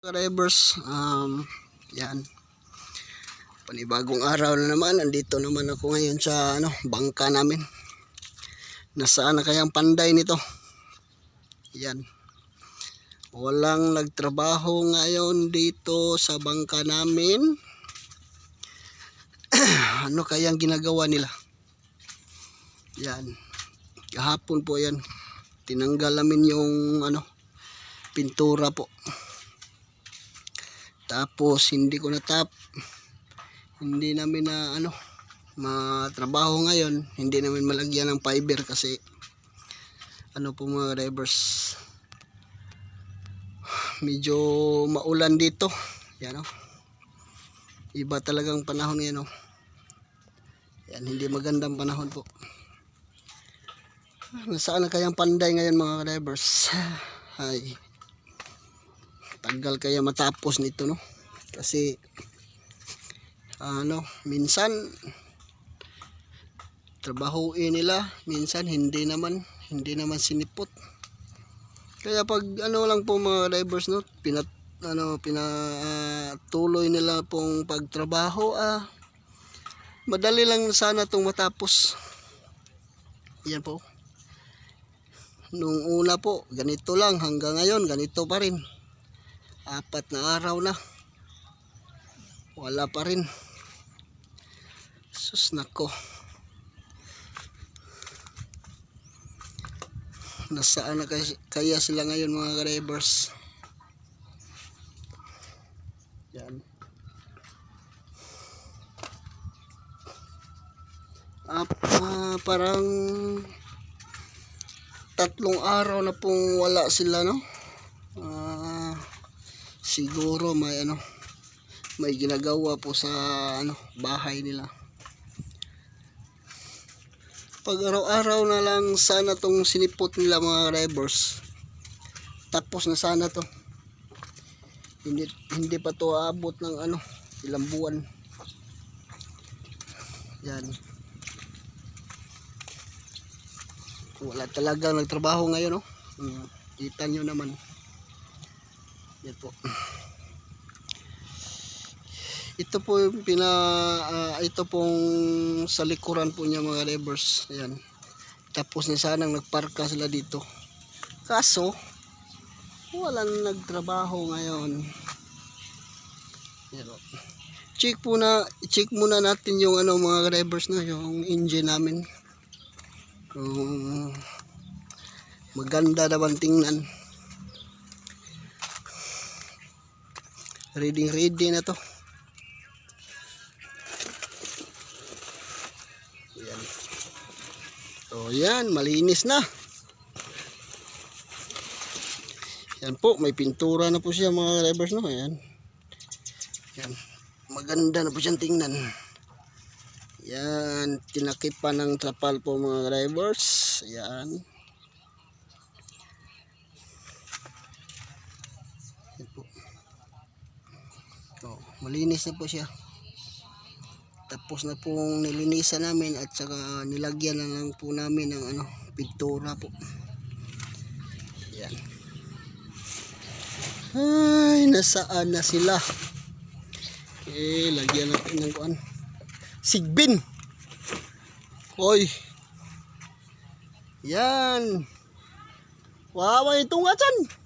Drivers, um, yan. Panibagong araw na naman. Andito naman ako ngayon sa ano, bangka namin. Nasaan na kayang panday nito? Yan. Walang nagtrabaho ngayon dito sa bangka namin. ano kayang ginagawa nila? Yan. Kahapon po yan. Tinanggal namin yung ano, pintura po. Tapos hindi ko natap hindi namin na ano matrabaho ngayon, hindi namin malagyan ng fiber kasi ano po mga drivers medyo maulan dito. Yan oh. Iba talagang panahon ngayon oh. Yan, hindi magandang panahon po. Nasaan na kayang panday ngayon mga drivers? Ay tagal kaya matapos nito no? Kasi ano minsan trabahoin nila minsan hindi naman hindi naman sinipot. Kaya pag ano lang po mga drivers no? Pinat ano pinatuloy nila pong pagtrabaho ah madali lang sana tong matapos. Yan po. Nung una po ganito lang hanggang ngayon ganito pa rin apat na araw na. Wala pa rin. Sus nako. Nasaan na kaya, sila ngayon mga drivers? Yan. Ah, ah, parang tatlong araw na pong wala sila no? Ah siguro may ano may ginagawa po sa ano bahay nila. Pag araw-araw na lang sana tong sinipot nila mga drivers tapos na sana to. Hindi hindi pa to aabot ng ano ilang buwan. Yan. Wala talaga nagtrabaho ngayon no Hmm, kita nyo naman yan po. Ito po yung pina ah, ito pong sa likuran po niya mga drivers. Ayan. Tapos na sanang nagparka sila dito. Kaso walang nagtrabaho ngayon. Yan po. Check po na check muna natin yung ano mga drivers no, yung engine namin. Kung maganda naman tingnan. Ready ready na to. Yan so yan malinis na. Yan po may pintura na po siya mga drivers no? Yan yan maganda na po siyang tingnan. Yan tinakipan ng trapal po mga drivers. Yan malinis na po siya. Tapos na pong nilinisan namin at saka nilagyan na lang po namin ng ano, pintura po. Yan. Ay, nasaan na sila? Okay, lagyan natin ng kuan. Sigbin. Hoy. Yan. Wawa itong atsan.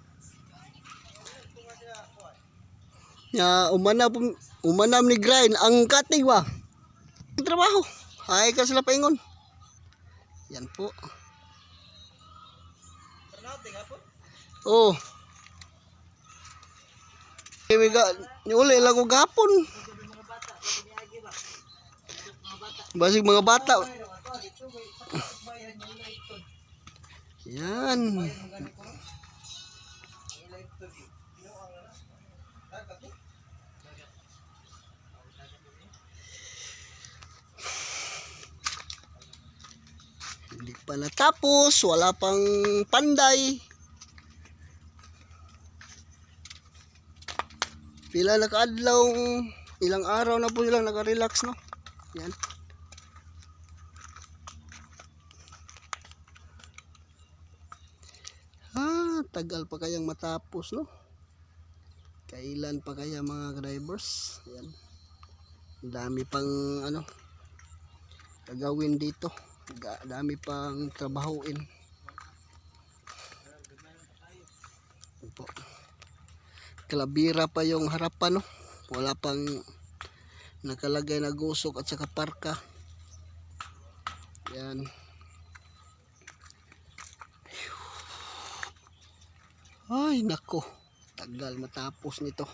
Ya, umanam umanam ni grind ang katig ba. Trabaho. Hay ka sila paingon. Yan po. Oh. Imiga, ni uli lang ko gapon. Basig mga bata. Yan. Pa natapos, wala pang panday. Pila nakaadlaw, ilang araw na po silang nakarelax, no? Yan. Ah, tagal pa kayang matapos, no? Kailan pa kaya mga drivers? Yan. Dami pang ano gagawin dito. Dami pang trabahuin. Po. Kalabira pa yung harapan no. Wala pang nakalagay na gusok at saka parka. Yan. Ay, nako. Tagal matapos nito.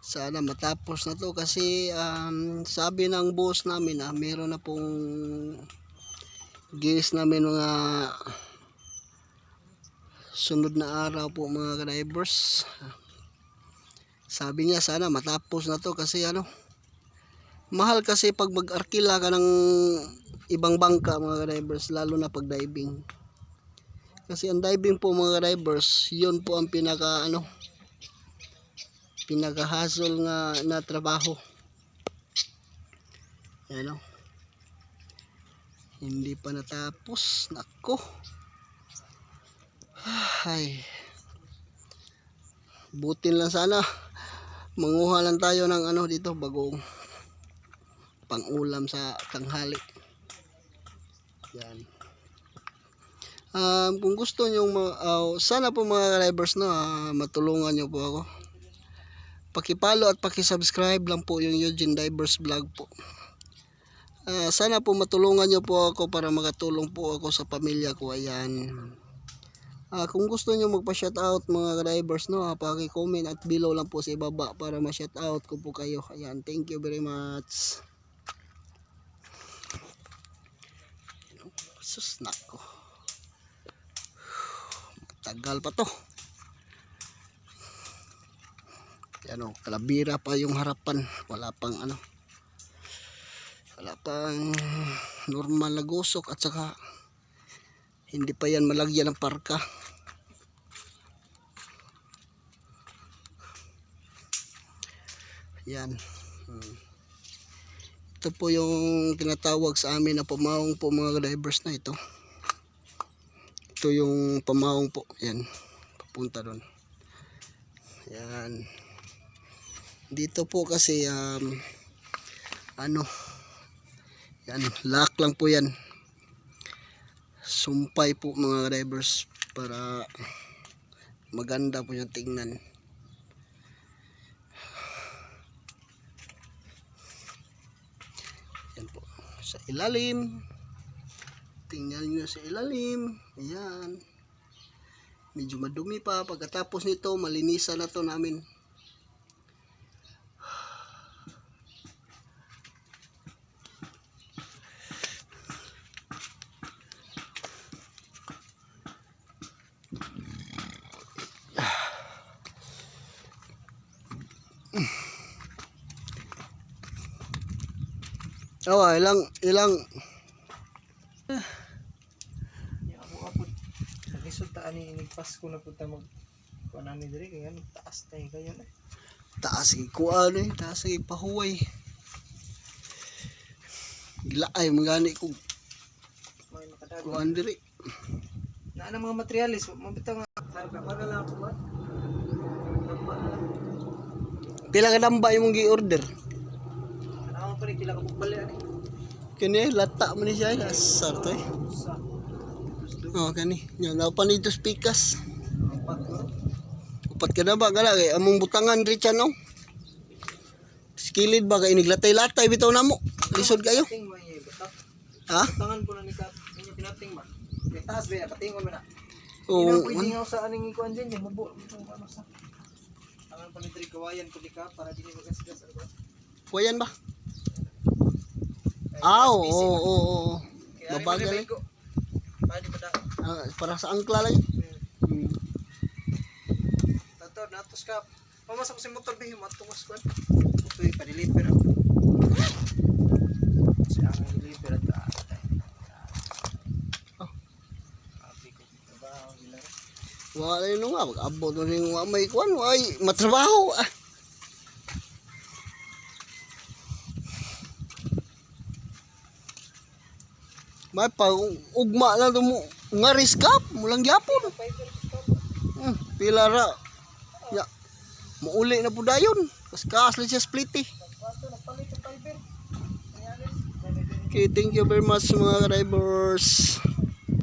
Sana matapos na to kasi um, sabi ng boss namin ah, meron na pong gas namin mga sunod na araw po mga drivers. Sabi niya sana matapos na to kasi ano mahal kasi pag mag-arkila ka ng ibang bangka mga drivers lalo na pag diving. Kasi ang diving po mga drivers, yun po ang pinaka ano pinaka hassle nga na trabaho. Yan o. Hindi pa natapos. Nako. Ay. Butin lang sana. Manguha lang tayo ng ano dito bagong pang-ulam sa tanghali. Yan. Um, kung gusto nyo, sana po mga drivers no, ah, matulungan nyo po ako. Pakipalo at pakisubscribe lang po yung Eugene Divers Vlog po. Ah, sana po matulungan nyo po ako para makatulong po ako sa pamilya ko. Ayan. Ah, kung gusto nyo magpa-shoutout mga drivers no, ah, paki-comment at below lang po sa ibaba para ma-shoutout ko po kayo. Ayan, thank you very much. Sus, nako. Matagal pa to. Yan o, kalabira pa yung harapan. Wala pang ano. Wala normal na gusok at saka hindi pa yan malagyan ng parka. Yan. Hmm. Ito po yung tinatawag sa amin na pamahong po mga drivers na ito. Ito yung pamahong po. Yan. Papunta doon. Yan. Dito po kasi um, ano yan, lock lang po yan. Sumpay po mga drivers para maganda po yung tingnan. Yan po. Sa ilalim. Tingnan nyo sa ilalim. Ayan. Medyo madumi pa. Pagkatapos nito, malinisan na to namin. Oh, ilang ilang Ya ako apod. Sa lisod ta ani nigpas ko na punta mag kuan nami diri kay taas tay kayo na. taas kay kuan eh, taas kay pahuway. Gila ay magani ko May makadago. kuan diri. Na mga materialis mabitaw nga para lang ba. Pila ka damba imong gi-order? Ano pa rin kila ka bugbali ani. Kani lata man ni siya asar to eh. Oh kani. Nya na pa nito speakers. Upat ka na ba gala kay among butangan diri siya no. Skilid ba kay iniglatay-latay bitaw namo. Lisod kayo. Mo butak. Ha? Tangan ko na ni kat. Inyo pinating ba. Taas ba katingon mo na. Oo. Ina pwede nga sa aning ikuan din yung mubo. Sa. Tangan pa ni diri kawayan ko di ka para dili magasgas ano ba. Kuyan ba? Ah, oo, oo, oo, eh. ko. Para di pa Ah, para sa angkla lagi. Hmm. Tato, natos ka. Pamasok ko si motor yung matungos ko. Ito yung pa-deliver ako. Kasi ang deliver at Oh. Abi ko trabaho nila. Wala yun nga, mag-abot mo rin nga may kuwan, ay matrabaho. Ah. May pa, ugma lang ito mo, nga riskap, mulang gyapon. Hmm, pila ra. Ya. Muuli na po dayon. Kas kaas lang siya split eh. Okay, thank you very much mga drivers.